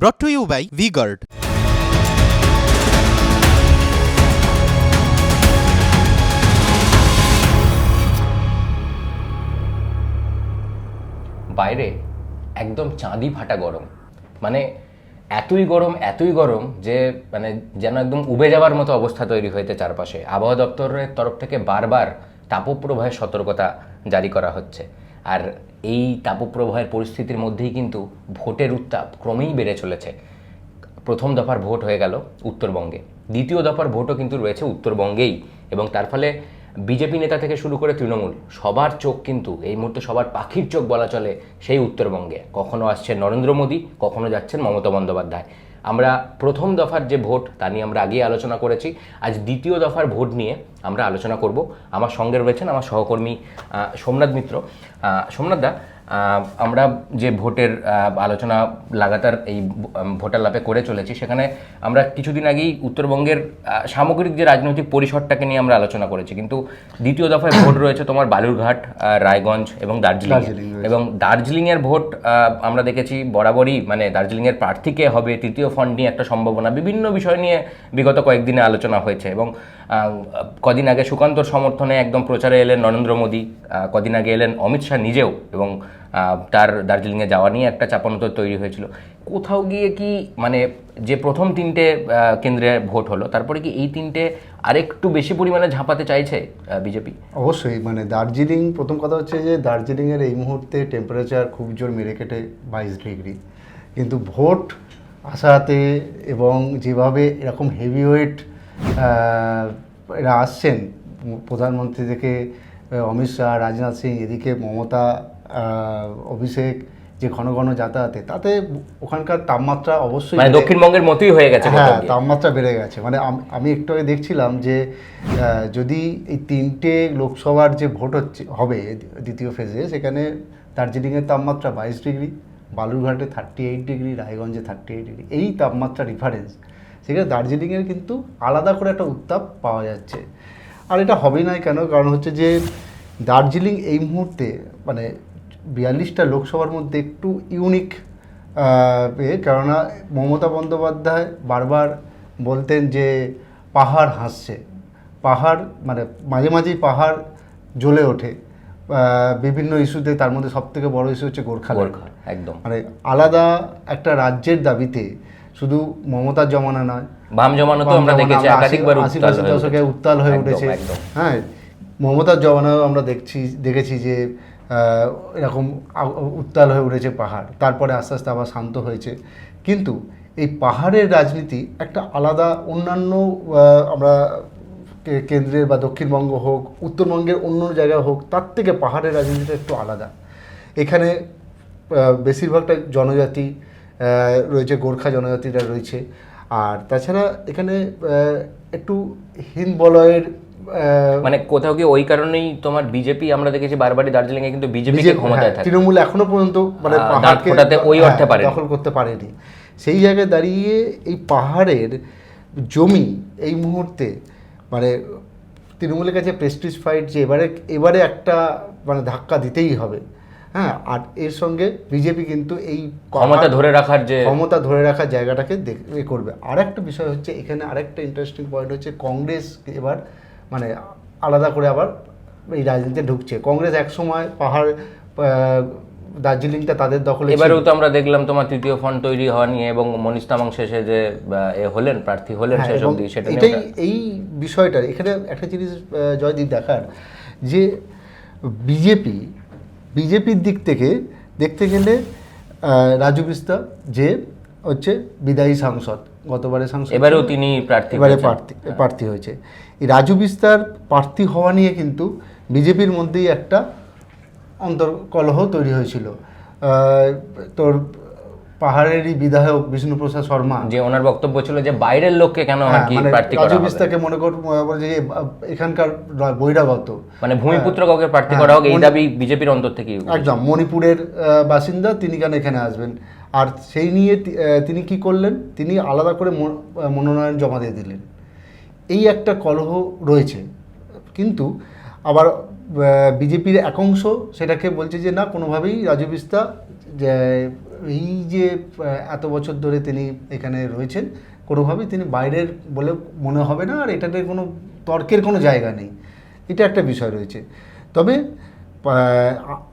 brought to you by VGuard. বাইরে একদম চাঁদি ফাটা গরম। মানে এতই গরম এতই গরম যে মানে যেন একদম উবে যাওয়ার মতো অবস্থা তৈরি হয়েছে চারপাশে। আবহাওয়া দপ্তরের তরফ থেকে বারবার তাপপ্রবাহের সতর্কতা জারি করা হচ্ছে। আর এই তাপপ্রবাহের পরিস্থিতির মধ্যেই কিন্তু ভোটের উত্তাপ ক্রমেই বেড়ে চলেছে। প্রথম দফার ভোট হয়ে গেল উত্তরবঙ্গে। দ্বিতীয় দফার ভোটও কিন্তু রয়েছে উত্তরবঙ্গেই এবং তার ফলে বিজেপি নেতা থেকে শুরু করে তৃণমূল, সবার চোখ কিন্তু, এই মুহূর্তে সবার পাখির চোখ বলা চলে সেই উত্তরবঙ্গে। কখনো আসছে নরেন্দ্র মোদী, কখনো যাচ্ছেন মমতা বন্দ্যোপাধ্যায়। আমরা প্রথম দফার যে ভোট, তা নিয়ে আমরা আগেই আলোচনা করেছি। আজ দ্বিতীয় দফার ভোট নিয়ে আমরা আলোচনা করব। আমার সঙ্গে রয়েছেন আমার সহকর্মী সোমনাথ মিত্র। সোমনাথ দা আমরা যে ভোটের আলোচনা লাগাতার এই ভোটার লাপে করে চলেছি সেখানে আমরা কিছুদিন আগেই উত্তরবঙ্গের সামগ্রিক যে রাজনৈতিক পরিসরটাকে নিয়ে আমরা আলোচনা করেছি। কিন্তু দ্বিতীয় দফায় ভোট রয়েছে তোমার বালুরঘাট রায়গঞ্জ এবং দার্জিলিং এবং দার্জিলিংয়ের ভোট আমরা দেখেছি বরাবরই মানে দার্জিলিংয়ের প্রার্থীকে হবে তৃতীয় ফন্ড নিয়ে একটা সম্ভাবনা বিভিন্ন বিষয় নিয়ে বিগত কয়েকদিনে আলোচনা হয়েছে এবং কদিন আগে সুকান্তর সমর্থনে একদম প্রচারে এলেন নরেন্দ্র মোদী কদিন আগে এলেন অমিত শাহ নিজেও এবং তার দার্জিলিংয়ে যাওয়া নিয়ে একটা চাপানোতর তৈরি হয়েছিল। কোথাও গিয়ে কি মানে যে প্রথম তিনটে কেন্দ্রে ভোট হলো, তারপরে কি এই তিনটে আরেকটু বেশি পরিমাণে ঝাঁপাতে চাইছে বিজেপি? অবশ্যই মানে দার্জিলিং, প্রথম কথা হচ্ছে যে দার্জিলিংয়ের এই মুহূর্তে টেম্পারেচার খুব জোর মেরে কেটে বাইশ ডিগ্রি। কিন্তু ভোট আসাতে এবং যেভাবে এরকম হেভি ওয়েট এরা আসছেন, প্রধানমন্ত্রী থেকে অমিত শাহ, রাজনাথ সিং, এদিকে মমতা অভিষেক যে ঘন ঘন যাতায়াতে তাতে ওখানকার তাপমাত্রা অবশ্যই মানে দক্ষিণবঙ্গের মতোই হয়ে গেছে হ্যাঁ তাপমাত্রা বেড়ে গেছে। মানে আমি একটু আগে দেখছিলাম যে যদি এই তিনটে লোকসভার যে ভোট হচ্ছে হবে দ্বিতীয় ফেজে সেখানে দার্জিলিংয়ের তাপমাত্রা বাইশ ডিগ্রি বালুরঘাটে থার্টি এইট ডিগ্রি রায়গঞ্জে থার্টি এইট ডিগ্রি এই তাপমাত্রা রিফারেন্স সেখানে দার্জিলিংয়ের কিন্তু আলাদা করে একটা উত্তাপ পাওয়া যাচ্ছে। আর এটা হবেই নাই কেন? কারণ হচ্ছে যে দার্জিলিং এই মুহূর্তে মানে বিয়াল্লিশটা লোকসভার মধ্যে একটু ইউনিক কেননা মমতা বন্দ্যোপাধ্যায় বারবার বলতেন যে পাহাড় হাসছে। পাহাড় মানে মাঝে মাঝেই পাহাড় জ্বলে ওঠে। বিভিন্ন ইস্যুতে তার মধ্যে সবথেকে বড় ইস্যু হচ্ছে গোর্খা গোর্খা একদম। মানে আলাদা একটা রাজ্যের দাবিতে শুধু মমতার জমানা নয় বাম জমানো তো আমরা দেখেছি একাধিকবার দশক- উত্তাল হয়ে উঠেছে। হ্যাঁ মমতার জমানাও আমরা দেখছি দেখেছি যে এরকম উত্তাল হয়ে উঠেছে পাহাড়। তারপরে আস্তে আস্তে আবার শান্ত হয়েছে। কিন্তু এই পাহাড়ের রাজনীতি একটা আলাদা, অন্যান্য আমরা কেন্দ্রের বা দক্ষিণবঙ্গ হোক, উত্তরবঙ্গের অন্য জায়গা হোক, তার থেকে পাহাড়ের রাজনীতিটা একটু আলাদা। এখানে বেশিরভাগটা জনজাতি রয়েছে গোর্খা জনজাতিরা রয়েছে। আর তাছাড়া এখানে একটু হিন্দ বলয়ের মানে কোথাও কি ওই কারণেই তোমার বিজেপি আমরা দেখেছি বারবারই দার্জিলিং এ কিন্তু বিজেপি ক্ষমতায় হ্যাঁ, থাকে। তৃণমূল এখনও পর্যন্ত মানে পাহাড়কে ওই হ্যাঁ, অর্থে পারেনি। দখল করতে পারেনি। সেই জায়গায় দাঁড়িয়ে এই পাহাড়ের জমি এই মুহূর্তে মানে তৃণমূলের কাছে প্রেস্টিজ ফাইট যে এবারে এবারে একটা মানে ধাক্কা দিতেই হবে। হ্যাঁ আর এর সঙ্গে বিজেপি কিন্তু এই ক্ষমতা ধরে রাখার যে ক্ষমতা ধরে রাখার জায়গাটাকে দেখ- করবে। আর একটা বিষয় হচ্ছে এখানে আরেকটা ইন্টারেস্টিং পয়েন্ট হচ্ছে কংগ্রেস এবার মানে আলাদা করে আবার এই রাজনীতিতে ঢুকছে। কংগ্রেস একসময় পাহাড় দার্জিলিংটা তাদের দখলে এবারেও তো আমরা দেখলাম তোমার তৃতীয় ফন্ড তৈরি হওয়া নিয়ে এবং মনীষ তামাং শেষে যে এ হলেন প্রার্থী হলেন হ্যাঁ, শেষ অবধি সেটা এটাই এই বিষয়টা এখানে একটা জিনিস জয়দীপ দেখার যে বিজেপি বিজেপির দিক থেকে দেখতে গেলে রাজু বিস্তা যে হচ্ছে বিদায়ী সাংসদ গতবারে সাংসদ এবারেও তিনি প্রার্থী এবারে প্রার্থী প্রার্থী হয়েছে। এই রাজু বিস্তার প্রার্থী হওয়া নিয়ে কিন্তু বিজেপির মধ্যেই একটা অন্তর্কলহ তৈরি হয়েছিল। তোর পাহাড়েরই বিধায়ক বিষ্ণুপ্রসাদ শর্মা। যে ওনার বক্তব্য ছিল যে বাইরের লোককে কেন আর হ্যাঁ, কি মানে প্রার্থী করা রাজু হবে। বিস্তারকে মনে কর যে এখানকার বহিরাগত। মানে ভূমিপুত্র কাউকে প্রার্থী হ্যাঁ, করা হোক এই দাবি বিজেপির অন্তর থেকে একদম মণিপুরের বাসিন্দা তিনি কেন এখানে আসবেন? আর সেই নিয়ে তিনি কি করলেন? তিনি আলাদা করে মনোনয়ন জমা দিয়ে দিলেন। এই একটা কলহ রয়েছে। কিন্তু আবার বিজেপির একাংশ সেটাকে বলছে যে না কোনোভাবেই রাজু বিস্তা যে এই যে এত বছর ধরে তিনি এখানে রয়েছেন কোনোভাবেই তিনি বাইরের বলে মনে হবে না আর এটাতে কোনো তর্কের কোনো জায়গা নেই। এটা একটা বিষয় রয়েছে। তবে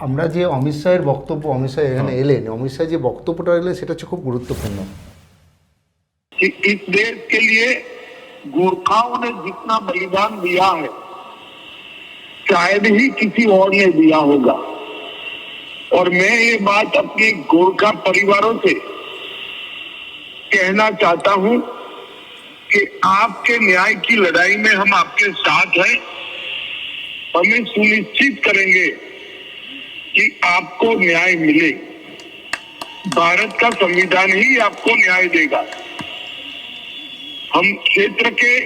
আমরা যে অমিত শাহের বক্তব্য অমিত শাহ এখানে হ্যাঁ। এলেন অমিত শাহ যে বক্তব্যটা এলেন সেটা হচ্ছে খুব গুরুত্বপূর্ণ। गोरखाओं ने जितना बलिदान दिया है, शायद ही किसी और ने दिया होगा। और मैं ये बात अपनी गोरखा परिवारों से कहना चाहता हूँ कि आपके न्याय की लड़ाई में हम आपके साथ हैं। हमें सुनिश्चित करेंगे कि आपको न्याय मिले। भारत का संविधान ही आपको न्याय देगा। हम क्षेत्र के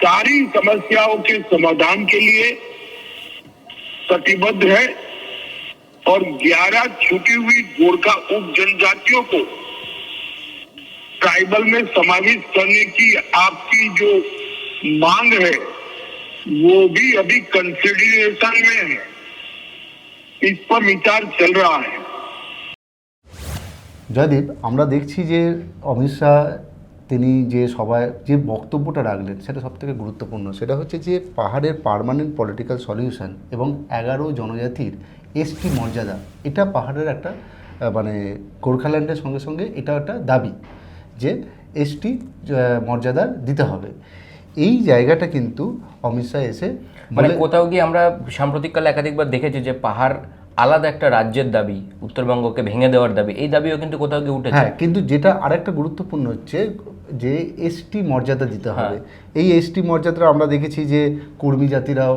सारी समस्याओं के समाधान के लिए प्रतिबद्ध है और 11 छूटी हुई गोरखा उप जनजातियों को ट्राइबल में समावित करने की आपकी जो मांग है वो भी अभी कंसिडरेशन में है इस पर विचार चल रहा है জয়দীপ আমরা দেখছি যে অমিত শাহ তিনি যে সবাই যে বক্তব্যটা রাখলেন সেটা সবথেকে গুরুত্বপূর্ণ। সেটা হচ্ছে যে পাহাড়ের পার্মানেন্ট পলিটিক্যাল সলিউশন এবং এগারো জনজাতির এসটি মর্যাদা এটা পাহাড়ের একটা মানে গোর্খাল্যান্ডের সঙ্গে সঙ্গে এটা একটা দাবি যে এসটি মর্যাদা দিতে হবে। এই জায়গাটা কিন্তু অমিত শাহ এসে মানে কোথাও গিয়ে আমরা সাম্প্রতিককালে একাধিকবার দেখেছি যে পাহাড় আলাদা একটা রাজ্যের দাবি উত্তরবঙ্গকে ভেঙে দেওয়ার দাবি এই দাবিও কিন্তু কোথাও গিয়ে উঠেছে। হ্যাঁ কিন্তু যেটা আরেকটা গুরুত্বপূর্ণ হচ্ছে যে এসটি মর্যাদা দিতে হবে। এই এসটি মর্যাদাটা আমরা দেখেছি যে কুর্মী জাতিরাও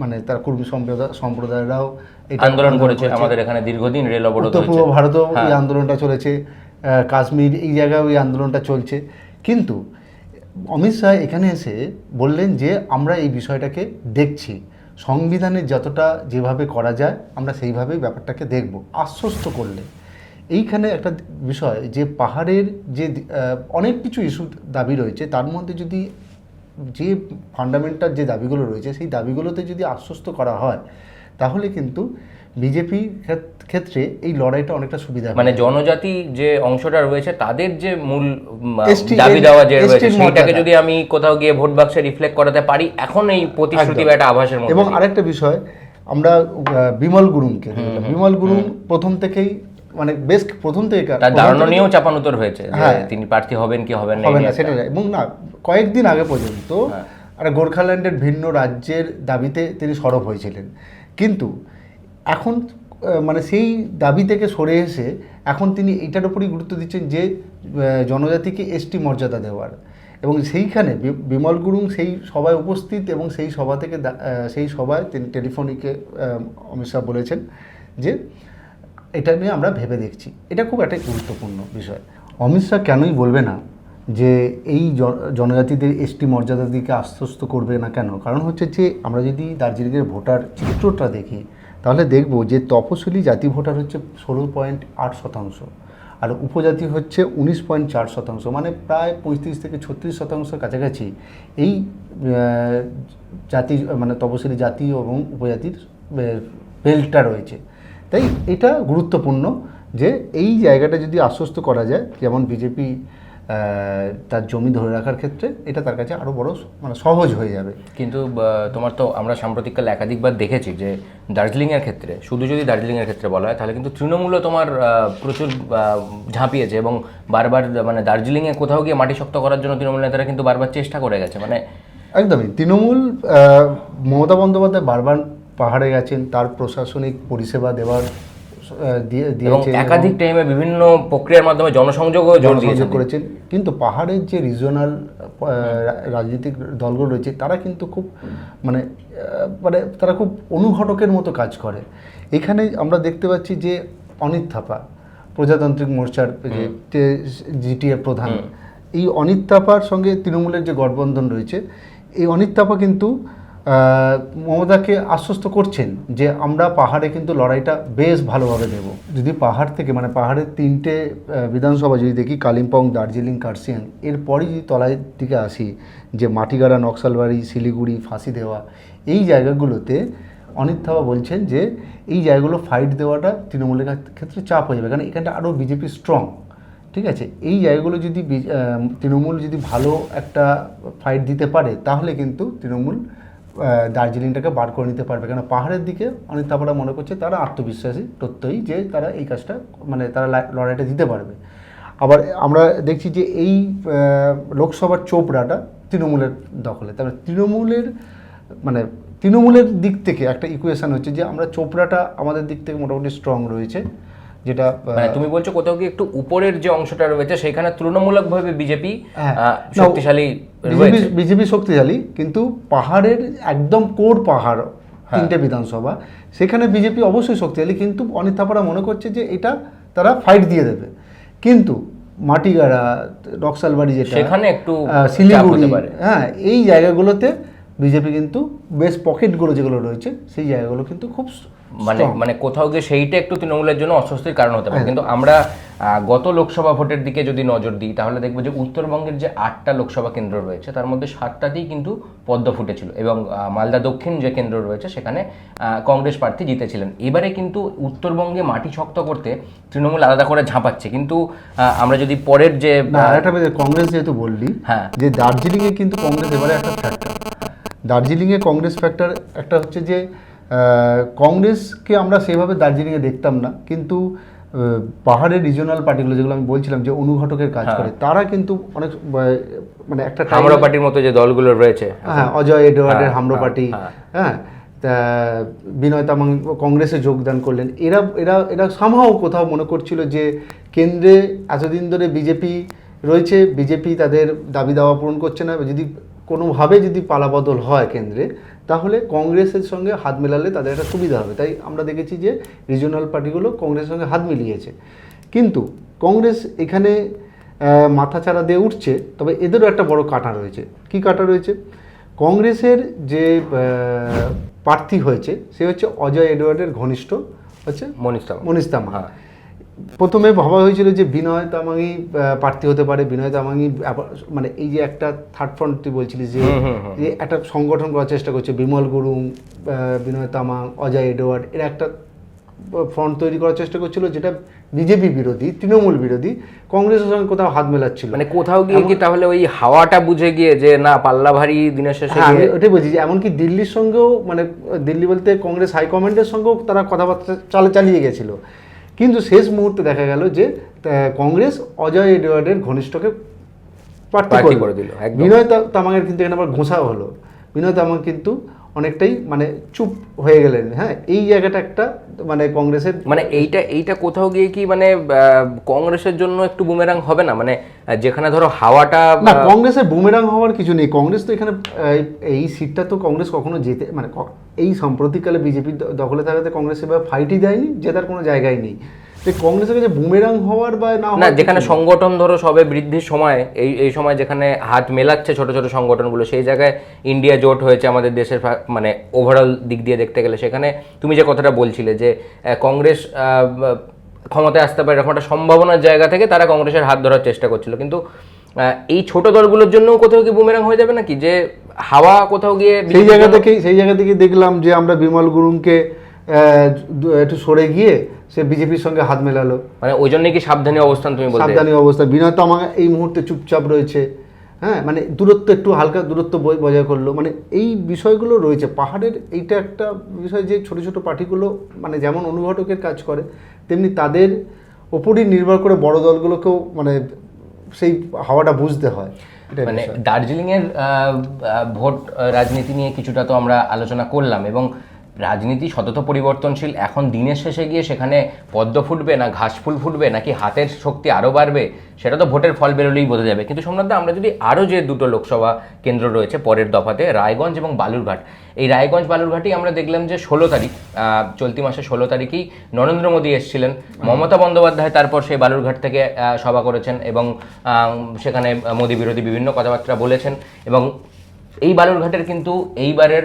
মানে তার কুর্মী সম্প্রদায় সম্প্রদায়রাও আন্দোলন করেছে। আমাদের এখানে দীর্ঘদিন রেল অবরোধ পূর্ব ভারতেও এই হ্যাঁ। আন্দোলনটা চলেছে। কাশ্মীর এই জায়গায় ওই আন্দোলনটা চলছে। কিন্তু অমিত শাহ এখানে এসে বললেন যে আমরা এই বিষয়টাকে দেখছি। সংবিধানের যতটা যেভাবে করা যায় আমরা সেইভাবেই ব্যাপারটাকে দেখব। আশ্বস্ত করলে এইখানে একটা বিষয় যে পাহাড়ের যে অনেক কিছু ইস্যু দাবি রয়েছে তার মধ্যে যদি যে ফান্ডামেন্টাল যে দাবিগুলো রয়েছে সেই দাবিগুলোতে যদি আশ্বস্ত করা হয় তাহলে কিন্তু বিজেপি ক্ষেত্রে এই লড়াইটা অনেকটা সুবিধা। মানে জনজাতি যে অংশটা রয়েছে তাদের যে মূল দাবি দেওয়া যে রয়েছে সেটাকে যদি আমি কোথাও গিয়ে ভোট বাক্সে রিফ্লেক্ট করাতে পারি এখন এই প্রতিশ্রুতি বা একটা আভাসের মধ্যে এবং আরেকটা বিষয় আমরা বিমল গুরুংকে বিমল গুরুং প্রথম থেকেই মানে বেশ প্রথম থেকে তার ধারণা নিয়েও চাপানুতর হয়েছে হ্যাঁ। তিনি প্রার্থী হবেন কি হবেন না সেটা এবং না কয়েকদিন আগে পর্যন্ত হ্যাঁ। একটা গোর্খাল্যান্ডের ভিন্ন রাজ্যের দাবিতে তিনি সরব হয়েছিলেন কিন্তু এখন মানে সেই দাবি থেকে সরে এসে এখন তিনি এইটার উপরই গুরুত্ব দিচ্ছেন যে জনজাতিকে এসটি মর্যাদা দেওয়ার এবং সেইখানে বিমল গুরুং সেই সভায় উপস্থিত এবং সেই সভা থেকে সেই সভায় তিনি টেলিফোনিকে অমিত শাহ বলেছেন যে এটা নিয়ে আমরা ভেবে দেখছি। এটা খুব একটা গুরুত্বপূর্ণ বিষয়। অমিত শাহ কেনই বলবে না যে এই জন- জনজাতিদের এসটি মর্যাদার দিকে আশ্বস্ত করবে না কেন? কারণ হচ্ছে যে আমরা যদি দার্জিলিংয়ের ভোটার চিত্রটা দেখি, তাহলে দেখব যে তপশিলি জাতি ভোটার হচ্ছে ষোলো পয়েন্ট আট শতাংশ আর উপজাতি হচ্ছে উনিশ পয়েন্ট চার শতাংশ। মানে প্রায় পঁয়ত্রিশ থেকে ছত্রিশ শতাংশের কাছাকাছি এই জাতি মানে তপশিলি জাতি এবং উপজাতির বেল্টটা রয়েছে। তাই এটা গুরুত্বপূর্ণ যে এই জায়গাটা যদি আশ্বস্ত করা যায় যেমন বিজেপি তার জমি ধরে রাখার ক্ষেত্রে এটা তার কাছে আরও বড় মানে সহজ হয়ে যাবে। কিন্তু তোমার তো আমরা সাম্প্রতিককালে একাধিকবার দেখেছি যে দার্জিলিংয়ের ক্ষেত্রে শুধু যদি দার্জিলিংয়ের ক্ষেত্রে বলা হয় তাহলে কিন্তু তৃণমূলও তোমার প্রচুর ঝাঁপিয়েছে এবং বারবার মানে দার্জিলিংয়ে কোথাও গিয়ে মাটি শক্ত করার জন্য তৃণমূল নেতারা কিন্তু বারবার চেষ্টা করে গেছে। মানে একদমই। তৃণমূল মমতা বন্দ্যোপাধ্যায় বারবার পাহাড়ে গেছেন তার প্রশাসনিক পরিষেবা দেওয়ার দিয়েছেন একাধিক টাইমে বিভিন্ন প্রক্রিয়ার মাধ্যমে জনসংযোগও জনসংযোগ করেছেন। কিন্তু পাহাড়ের যে রিজিওনাল রাজনৈতিক দলগুলো রয়েছে তারা কিন্তু খুব মানে মানে তারা খুব অনুঘটকের মতো কাজ করে। এখানে আমরা দেখতে পাচ্ছি যে অনিত থাপা প্রজাতান্ত্রিক মোর্চার যে জিটিএ প্রধান এই অনিত থাপার সঙ্গে তৃণমূলের যে গঠবন্ধন রয়েছে এই অনিত থাপা কিন্তু মমতাকে আশ্বস্ত করছেন যে আমরা পাহাড়ে কিন্তু লড়াইটা বেশ ভালোভাবে দেব। যদি পাহাড় থেকে মানে পাহাড়ের তিনটে বিধানসভা যদি দেখি, কালিম্পং, দার্জিলিং কার্সিয়াং এরপরই যদি তলায় দিকে আসি, যে মাটিগাড়া, নকশালবাড়ি, শিলিগুড়ি, ফাঁসি দেওয়া, এই জায়গাগুলোতে অনিত থাবা বলছেন যে এই জায়গাগুলো ফাইট দেওয়াটা তৃণমূলের ক্ষেত্রে চাপ হয়ে যাবে। কারণ এখানটা আরও বিজেপি স্ট্রং ঠিক আছে? এই জায়গাগুলো যদি তৃণমূল যদি ভালো একটা ফাইট দিতে পারে, তাহলে কিন্তু তৃণমূল দার্জিলিংটাকে বার করে নিতে পারবে। কেন পাহাড়ের দিকে অনেক তারপরে মনে করছে তারা আত্মবিশ্বাসী প্রত্যয়ী যে তারা এই কাজটা মানে তারা লড়াইটা দিতে পারবে। আবার আমরা দেখছি যে এই লোকসভার চোপড়াটা তৃণমূলের দখলে। তারপরে তৃণমূলের মানে তৃণমূলের দিক থেকে একটা ইকুয়েশান হচ্ছে যে আমরা চোপড়াটা আমাদের দিক থেকে মোটামুটি স্ট্রং রয়েছে। যেটা মানে তুমি বলছো কোথাও কি একটু উপরের যে অংশটা রয়েছে সেখানে তুলনামূলকভাবে বিজেপি হ্যাঁ। শক্তিশালী বিজেপি শক্তিশালী কিন্তু পাহাড়ের একদম কোর পাহাড় হ্যাঁ। তিনটে বিধানসভা সেখানে বিজেপি অবশ্যই শক্তিশালী কিন্তু অনিত থাপারা মনে করছে যে এটা তারা ফাইট দিয়ে দেবে কিন্তু মাটিগাড়া নকশালবাড়ি যেটা সেখানে একটু শিলিগুড়ি হ্যাঁ এই জায়গাগুলোতে বিজেপি কিন্তু বেশ পকেটগুলো যেগুলো রয়েছে সেই জায়গাগুলো কিন্তু খুব মানে মানে কোথাও গিয়ে সেইটা একটু তৃণমূলের জন্য অস্বস্তির কারণ হতে হ্যাঁ। পারে কিন্তু আমরা গত লোকসভা ভোটের দিকে যদি নজর দিই তাহলে দেখব যে উত্তরবঙ্গের যে আটটা লোকসভা কেন্দ্র রয়েছে তার মধ্যে সাতটাতেই কিন্তু পদ্ম ফুটেছিল এবং মালদা দক্ষিণ যে কেন্দ্র রয়েছে সেখানে কংগ্রেস প্রার্থী জিতেছিলেন। এবারে কিন্তু উত্তরবঙ্গে মাটি শক্ত করতে তৃণমূল আলাদা করে ঝাঁপাচ্ছে। কিন্তু আহ, আমরা যদি পরের যে কংগ্রেস যেহেতু বললি হ্যাঁ। যে দার্জিলিংয়ে কিন্তু কংগ্রেস এবারে একটা ফ্যাক্টর দার্জিলিংয়ে কংগ্রেস ফ্যাক্টর একটা হচ্ছে যে কংগ্রেসকে আমরা সেভাবে দার্জিলিংয়ে দেখতাম না কিন্তু পাহাড়ের রিজনাল পার্টিগুলো যেগুলো আমি বলছিলাম যে অনুঘটকের কাজ করে তারা কিন্তু অনেক মানে একটা হামরা পার্টির মতো যে দলগুলো রয়েছে। হ্যাঁ অজয় এডওয়ার্ডের হ্যাঁ, হামরো হ্যাঁ, পার্টি হ্যাঁ। হ্যাঁ বিনয় তামাং কংগ্রেসে যোগদান করলেন। এরা এরা এরা সামহাও কোথাও মনে করছিল যে কেন্দ্রে এতদিন ধরে বিজেপি রয়েছে বিজেপি তাদের দাবি দাওয়া পূরণ করছে না যদি কোনোভাবে যদি পালাবদল হয় কেন্দ্রে তাহলে কংগ্রেসের সঙ্গে হাত মেলালে তাদের একটা সুবিধা হবে। তাই আমরা দেখেছি যে রিজনাল পার্টিগুলো কংগ্রেসের সঙ্গে হাত মিলিয়েছে। কিন্তু কংগ্রেস এখানে মাথাচাড়া দিয়ে উঠছে তবে এদেরও একটা বড় কাটা রয়েছে। কি কাটা রয়েছে? কংগ্রেসের যে প্রার্থী হয়েছে সে হচ্ছে অজয় এডওয়ার্ডের ঘনিষ্ঠ হচ্ছে মনীষ তামাং। প্রথমে ভাবা হয়েছিল যে বিনয় তামাঙ্গি প্রার্থী হতে পারে। বিনয় তামাঙ্গি মানে এই যে একটা থার্ড ফ্রন্ট তুই বলছিলিস যে একটা সংগঠন করার চেষ্টা করছে। বিমল গুরুং বিনয় তামাং অজয় এডওয়ার্ড এরা একটা ফ্রন্ট তৈরি করার চেষ্টা করছিল যেটা বিজেপি বিরোধী তৃণমূল বিরোধী কংগ্রেসের সঙ্গে কোথাও হাত মেলাচ্ছিল মানে কোথাও গিয়ে কি তাহলে ওই হাওয়াটা বুঝে গিয়ে যে না পাল্লা ভারী দিনের শেষে হ্যাঁ আমি ওটাই বলছি যে এমনকি দিল্লির সঙ্গেও মানে দিল্লি বলতে কংগ্রেস হাইকমান্ডের সঙ্গেও তারা কথাবার্তা চালে চালিয়ে গেছিল। কিন্তু শেষ মুহূর্তে দেখা গেল যে কংগ্রেস অজয় এডওয়ার্ডের ঘনিষ্ঠকে প্রার্থী করে দিল, বিনয় তামাঙের কিন্তু এখানে আবার ঘোষা হলো। বিনয় তামাং কিন্তু অনেকটাই মানে চুপ হয়ে গেলেন। হ্যাঁ এই জায়গাটা একটা মানে কংগ্রেসের মানে এইটা এইটা কোথাও গিয়ে কি মানে কংগ্রেসের জন্য একটু বুমেরাং হবে না? মানে যেখানে ধরো হাওয়াটা না কংগ্রেসের বুমেরাং হওয়ার কিছু নেই। কংগ্রেস তো এখানে এই সিটটা তো কংগ্রেস কখনো যেতে মানে এই সাম্প্রতিককালে বিজেপির দখলে থাকাতে কংগ্রেস এবার ফাইটই দেয়নি জেতার কোনো জায়গায় নেই। কংগ্রেসের কাছে বুমেরাং হওয়ার বা না না যেখানে। সংগঠন ধরো সবে বৃদ্ধির সময় এই এই সময় যেখানে হাত মেলাচ্ছে ছোট ছোট সংগঠনগুলো সেই জায়গায় ইন্ডিয়া জোট হয়েছে আমাদের দেশের মানে ওভারঅল দিক দিয়ে দেখতে গেলে। সেখানে তুমি যে কথাটা বলছিলে যে কংগ্রেস ক্ষমতায় আসতে পারে এরকম একটা সম্ভাবনার জায়গা থেকে তারা কংগ্রেসের হাত ধরার চেষ্টা করছিল। কিন্তু এই ছোট দলগুলোর জন্যও কোথাও কি বুমেরাং হয়ে যাবে নাকি? যে হাওয়া কোথাও গিয়ে সেই জায়গা জন্য- থেকে সেই জায়গা থেকে দেখলাম যে আমরা বিমল গুরুংকে একটু সরে গিয়ে সে বিজেপির সঙ্গে হাত মেলালো। মানে ওই জন্যই কি সাবধানী অবস্থান তুমি সাবধানী অবস্থা। বিনয় তো আমার এই মুহূর্তে চুপচাপ রয়েছে। হ্যাঁ মানে দূরত্ব একটু হালকা দূরত্ব বই- বজায় করল। মানে এই বিষয়গুলো রয়েছে। পাহাড়ের এইটা একটা বিষয় যে ছোট ছোট পার্টিগুলো মানে যেমন অনুঘটকের কাজ করে তেমনি তাদের ওপরই নির্ভর করে বড় দলগুলোকেও মানে সেই হাওয়াটা বুঝতে হয়। মানে দার্জিলিংয়ের ভোট রাজনীতি নিয়ে কিছুটা তো আমরা আলোচনা করলাম এবং রাজনীতি সতত পরিবর্তনশীল এখন দিনের শেষে গিয়ে সেখানে পদ্ম ফুটবে না ঘাস ফুল ফুটবে নাকি হাতের শক্তি আরও বাড়বে সেটা তো ভোটের ফল বেরোলেই বোঝা যাবে। কিন্তু সোমনাথদা আমরা যদি আরও যে দুটো লোকসভা কেন্দ্র রয়েছে পরের দফাতে রায়গঞ্জ এবং বালুরঘাট এই রায়গঞ্জ বালুরঘাটেই আমরা দেখলাম যে ষোলো তারিখ চলতি মাসে ষোলো তারিখেই নরেন্দ্র মোদী এসেছিলেন। মমতা বন্দ্যোপাধ্যায় তারপর সেই বালুরঘাট থেকে সভা করেছেন এবং সেখানে মোদী বিরোধী বিভিন্ন কথাবার্তা বলেছেন এবং এই বালুরঘাটের কিন্তু এইবারের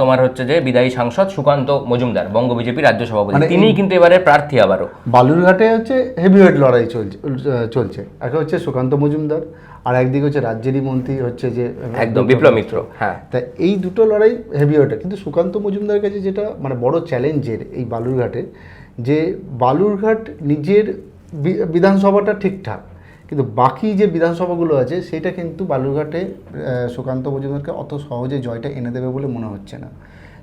তোমার হচ্ছে যে বিদায়ী সাংসদ সুকান্ত মজুমদার বঙ্গ বিজেপি রাজ্য সভাপতি। মানে তিনিই কিন্তু এবারে প্রার্থী আবারও। বালুরঘাটে হচ্ছে হেভিওয়েট লড়াই চলছে চলছে। একটা হচ্ছে সুকান্ত মজুমদার আর একদিকে হচ্ছে রাজ্যেরই মন্ত্রী হচ্ছে যে একদম বিপ্লব মিত্র হ্যাঁ। তা এই দুটো লড়াই হেভিওয়েটে কিন্তু সুকান্ত মজুমদার কাছে যেটা মানে বড় চ্যালেঞ্জের এই বালুরঘাটে যে বালুরঘাট নিজের বিধানসভাটা ঠিকঠাক কিন্তু বাকি যে বিধানসভাগুলো আছে সেটা কিন্তু বালুরঘাটে সুকান্ত মজুমদারকে অত সহজে জয়টা এনে দেবে বলে মনে হচ্ছে না।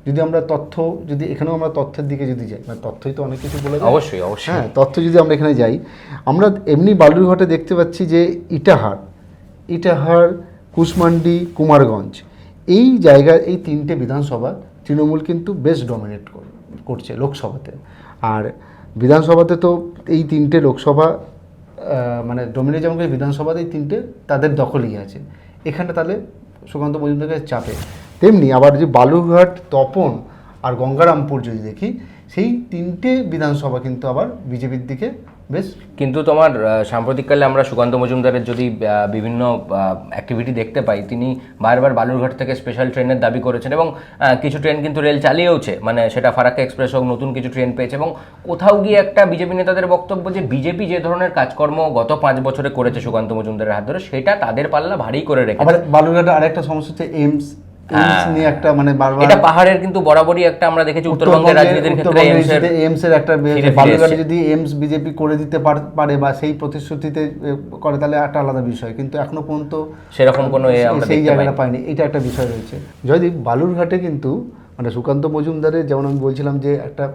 যদি আমরা তথ্য যদি এখানেও আমরা তথ্যের দিকে যদি যাই মানে তথ্যই তো অনেক কিছু বলে অবশ্যই অবশ্যই। হ্যাঁ তথ্য যদি আমরা এখানে যাই আমরা এমনি বালুরঘাটে দেখতে পাচ্ছি যে ইটাহার ইটাহার কুশমান্ডি কুমারগঞ্জ এই জায়গায় এই তিনটে বিধানসভা তৃণমূল কিন্তু বেশ ডমিনেট করছে লোকসভাতে। আর বিধানসভাতে তো এই তিনটে লোকসভা মানে ডোমিনি যেমন বিধানসভাতেই তিনটে তাদের দখলই আছে। এখানে তাহলে সুকান্ত মজুমদারকে চাপে। তেমনি আবার যে বালুঘাট তপন আর গঙ্গারামপুর যদি দেখি, সেই তিনটে বিধানসভা কিন্তু আবার বিজেপির দিকে বেশ। কিন্তু তোমার সাম্প্রতিককালে আমরা সুকান্ত মজুমদারের যদি বিভিন্ন অ্যাক্টিভিটি দেখতে পাই তিনি বারবার বালুরঘাট থেকে স্পেশাল ট্রেনের দাবি করেছেন এবং কিছু ট্রেন কিন্তু রেল চালিয়েওছে। মানে সেটা ফারাক্কা এক্সপ্রেস হোক নতুন কিছু ট্রেন পেয়েছে এবং কোথাও গিয়ে একটা বিজেপি নেতাদের বক্তব্য যে বিজেপি যে ধরনের কাজকর্ম গত পাঁচ বছরে করেছে সুকান্ত মজুমদারের হাত ধরে সেটা তাদের পাল্লা ভারী করে রেখে বালুরঘাটে আরেকটা সমস্যা হচ্ছে এইমস নিয়ে একটা মানে বারবার এটা পাহাড়ের কিন্তু বরাবরই একটা আমরা দেখেছি উত্তরবঙ্গের রাজনীতির ক্ষেত্রে এইমসের এর একটা বালুরঘাটে যদি এইমস বিজেপি করে দিতে পার- বা সেই প্রতিশ্রুতিতে করে তাহলে একটা আলাদা বিষয়। কিন্তু এখনও পর্যন্ত সেরকম কোনো সেই জায়গাটা পাইনি। এটা একটা বিষয় রয়েছে। জয়দীপ বালুরঘাটে কিন্তু মানে সুকান্ত মজুমদারের যেমন আমি বলছিলাম যে একটা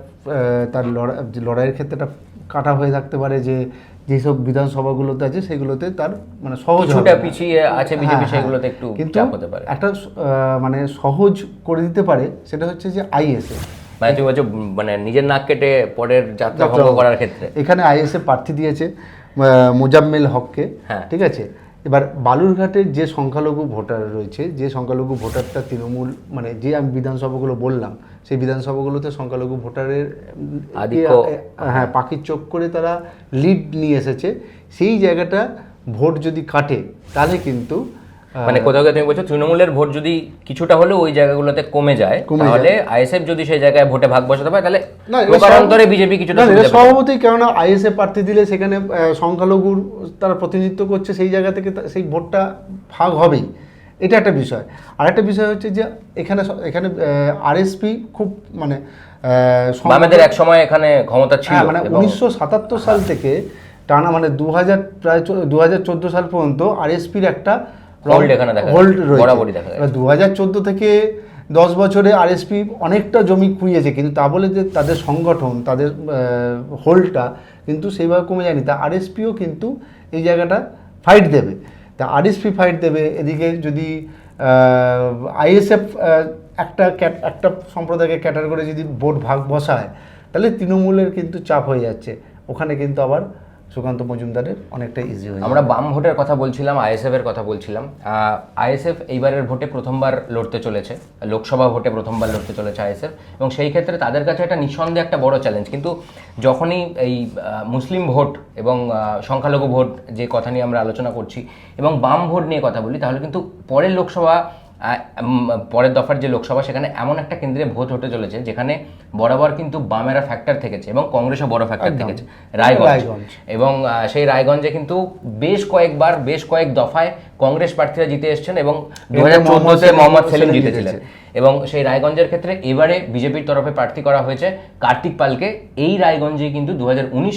তার লড়াই লড়াইয়ের ক্ষেত্রে একটা কাটা হয়ে থাকতে পারে যে যেসব বিধানসভাগুলোতে আছে সেগুলোতে তার মানে সহজ কিছুটা পিছিয়ে আছে বিজেপি হ্যাঁ, হ্যাঁ। সেগুলোতে একটু কিন্তু হতে পারে একটা মানে সহজ করে দিতে পারে সেটা হচ্ছে যে আইএসএ মানে তুমি বলছো মানে নিজের নাক কেটে পরের যাত্রা ভঙ্গ। করার ক্ষেত্রে এখানে আইএসএ প্রার্থী দিয়েছে মোজাম্মেল হককে হ্যাঁ। ঠিক আছে এবার বালুরঘাটের যে সংখ্যালঘু ভোটার রয়েছে যে সংখ্যালঘু ভোটারটা তৃণমূল মানে যে আমি বিধানসভাগুলো বললাম সেই বিধানসভাগুলোতে সংখ্যালঘু ভোটারের হ্যাঁ পাখির চোখ করে তারা লিড নিয়ে এসেছে। সেই জায়গাটা ভোট যদি কাটে তাহলে কিন্তু মানে কোথাও তুমি বলছো তৃণমূলের ভোট যদি কিছুটা হলেও ওই জায়গাগুলোতে কমে যায় তাহলে আইএসএফ যদি সেই জায়গায় ভোটে ভাগ বসাতে পারে তাহলে প্রকারান্তরে বিজেপি কিছুটা না, এটা সুবিধা পেতে পারে। স্বভাবতই কেননা আইএসএ প্রার্থী দিলে সেখানে সংখ্যালঘুর তারা প্রতিনিধিত্ব করছে সেই জায়গা থেকে সেই ভোটটা ভাগ হবেই। এটা একটা বিষয়। আরেকটা বিষয় হচ্ছে যে এখানে এখানে আরএসপি খুব মানে বামেদের এক সময় এখানে ক্ষমতা ছিল হ্যাঁ মানে উনিশশো সাতাত্তর সাল থেকে টানা মানে দু হাজার প্রায় দু হাজার চোদ্দ সাল পর্যন্ত আরএসপির একটা Hold এখানে দেখা হোল্ড বরাবরই দেখা যাচ্ছে। দু হাজার চোদ্দ থেকে দশ বছরে আরএসপি অনেকটা জমি খুইয়েছে কিন্তু তা বলে যে তাদের সংগঠন তাদের হোল্ডটা কিন্তু সেইভাবে কমে যায়নি। তা আরএসপিও কিন্তু এই জায়গাটা ফাইট দেবে। তা আরএসপি ফাইট দেবে এদিকে যদি আইএসএফ একটা একটা সম্প্রদায়কে ক্যাটার করে যদি ভোট ভাগ বসায় তাহলে তৃণমূলের কিন্তু চাপ হয়ে যাচ্ছে। ওখানে কিন্তু আবার সুকান্ত মজুমদারের অনেকটা ইজি হয়ে আমরা বাম ভোটের কথা বলছিলাম আইএসএফ এর কথা বলছিলাম। আইএসএফ এইবারের ভোটে প্রথমবার লড়তে চলেছে লোকসভা ভোটে প্রথমবার লড়তে চলেছে আইএসএফ এবং সেই ক্ষেত্রে তাদের কাছে একটা নিঃসন্দেহে একটা বড় চ্যালেঞ্জ কিন্তু যখনই এই মুসলিম ভোট এবং সংখ্যালঘু ভোট যে কথা নিয়ে আমরা আলোচনা করছি এবং বাম ভোট নিয়ে কথা বলি তাহলে কিন্তু পরের লোকসভা পরের দফার যে লোকসভা সেখানে এমন একটা কেন্দ্রে ভোট হতে চলেছে যেখানে বরাবর কিন্তু বামেরা ফ্যাক্টর থেকেছে এবং কংগ্রেসও বড় ফ্যাক্টর থেকেছে রায়গঞ্জ রায়গঞ্জ। এবং আহ, সেই রায়গঞ্জে কিন্তু বেশ কয়েকবার বেশ কয়েক দফায় কংগ্রেস প্রার্থীরা জিতে এসেছেন এবং দু হাজার চোদ্দোতে মোহাম্মদ সেলিম জিতেছিলেন। এবং সেই রায়গঞ্জের ক্ষেত্রে এবারে বিজেপির তরফে প্রার্থী করা হয়েছে কার্তিক পালকে। এই রায়গঞ্জে কিন্তু দু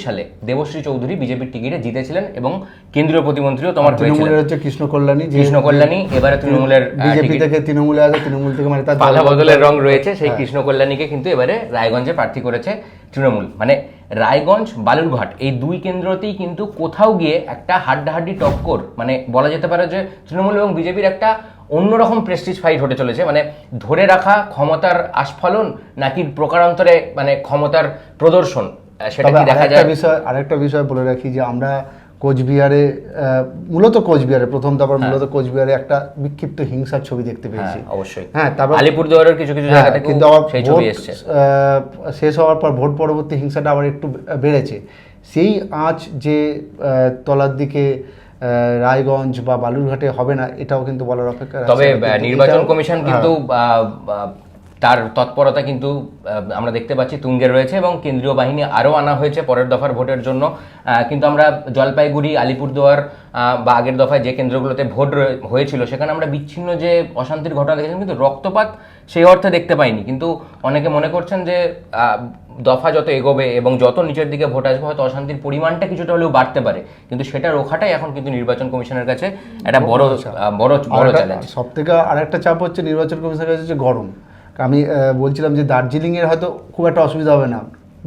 সালে দেবশ্রী চৌধুরী বিজেপির টিকিটে জিতেছিলেন এবং কেন্দ্রীয় প্রতিমন্ত্রীও তোমার তৃণমূলের হচ্ছে কৃষ্ণ কল্যাণী কৃষ্ণ কল্যাণী এবারে তৃণমূলের বিজেপি থেকে তৃণমূলে আছে তৃণমূল থেকে মানে তার পালা বদলের রং রয়েছে সেই হ্যাঁ। কৃষ্ণ কল্যাণীকে কিন্তু এবারে রায়গঞ্জে প্রার্থী করেছে। তৃণমূল মানে রায়গঞ্জ বালুরঘাট এই দুই কেন্দ্রতেই কিন্তু কোথাও গিয়ে একটা হাড্ডাহাড্ডি টক্কর মানে বলা যেতে পারে যে তৃণমূল এবং বিজেপির একটা অন্যরকম প্রেস্টিজ ফাইট হতে চলেছে মানে ধরে রাখা ক্ষমতার আস্ফলন নাকি প্রকারান্তরে মানে ক্ষমতার প্রদর্শন সেটা দেখা যায়? বিষয় আরেকটা বিষয় বলে রাখি যে আমরা কোচবিহারে মূলত কোচবিহারে প্রথম তারপর মূলত কোচবিহারে একটা বিক্ষিপ্ত হিংসার ছবি দেখতে হ্যাঁ পেয়েছি। অবশ্যই। হ্যাঁ তারপর আলিপুরদুয়ারের কিছু কিছু হ্যাঁ, কিন্তু আবার সেই ছবি এসছে। আহ, শেষ হওয়ার পর ভোট পরবর্তী হিংসাটা আবার একটু বেড়েছে। সেই আঁচ যে আহ, তলার দিকে রায়গঞ্জ বা বালুরঘাটে হবে না এটাও কিন্তু বলার অপেক্ষা তবে নির্বাচন কমিশন হ্যাঁ। কিন্তু তার তৎপরতা কিন্তু আমরা দেখতে পাচ্ছি তুঙ্গে রয়েছে এবং কেন্দ্রীয় বাহিনী আরও আনা হয়েছে পরের দফার ভোটের জন্য। কিন্তু আমরা জলপাইগুড়ি আলিপুরদুয়ার বা আগের দফায় যে কেন্দ্রগুলোতে ভোট হয়েছিল সেখানে আমরা বিচ্ছিন্ন যে অশান্তির ঘটনা দেখেছিলাম কিন্তু রক্তপাত সেই অর্থে দেখতে পাইনি। কিন্তু অনেকে মনে করছেন যে আহ, দফা যত এগোবে এবং যত নিচের দিকে ভোট আসবে হয়তো অশান্তির পরিমাণটা কিছুটা হলেও বাড়তে পারে। কিন্তু সেটা রোখাটাই এখন কিন্তু নির্বাচন কমিশনের কাছে একটা বড় বড় বড় চ্যালেঞ্জ সব থেকে আর একটা চাপ হচ্ছে নির্বাচন কমিশনের কাছে হচ্ছে গরম। আমি বলছিলাম যে দার্জিলিং এর হয়তো খুব একটা অসুবিধা হবে না।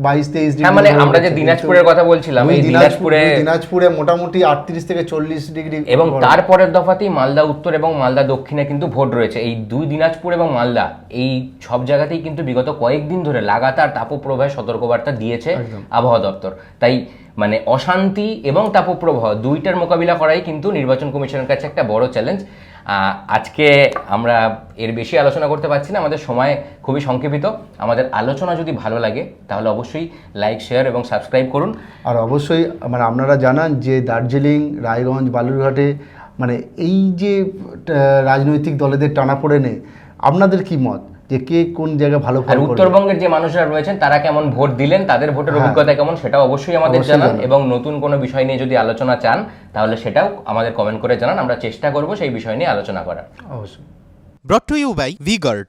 বাইশ তেইশ হ্যাঁ মানে আমরা যে দিনাজপুরের কথা বলছিলাম এই দিনাজপুরে দিনাজপুরে মোটামুটি আটত্রিশ থেকে চল্লিশ ডিগ্রি এবং তারপরের দফাতেই মালদা উত্তর এবং মালদা দক্ষিণে কিন্তু ভোট রয়েছে। এই দুই দিনাজপুর এবং মালদা এই সব জায়গাতেই কিন্তু বিগত কয়েকদিন ধরে লাগাতার তাপপ্রবাহের সতর্কবার্তা দিয়েছে আবহাওয়া দপ্তর। তাই মানে অশান্তি এবং তাপপ্রবাহ দুইটার মোকাবিলা করাই কিন্তু নির্বাচন কমিশনের কাছে একটা বড় চ্যালেঞ্জ আজকে আমরা এর বেশি আলোচনা করতে পারছি না, আমাদের সময় খুবই সংক্ষেপিত। আমাদের আলোচনা যদি ভালো লাগে, তাহলে অবশ্যই লাইক শেয়ার এবং সাবস্ক্রাইব করুন। আর অবশ্যই মানে আপনারা জানান যে দার্জিলিং, রায়গঞ্জ, বালুরঘাটে মানে এই যে রাজনৈতিক দলেদের টানাপোড়েনে আপনাদের কি মত? যে কে কোন জায়গায় ভালো আর ফল করবে। উত্তরবঙ্গের যে মানুষরা রয়েছেন তারা কেমন ভোট দিলেন তাদের ভোটের হ্যাঁ। অভিজ্ঞতা কেমন সেটা অবশ্যই আমাদের জানান। এবং নতুন কোনো বিষয় নিয়ে যদি আলোচনা চান তাহলে সেটাও আমাদের কমেন্ট করে জানান। আমরা চেষ্টা করব সেই বিষয় নিয়ে আলোচনা করার। অবশ্যই। Brought to you by vGuard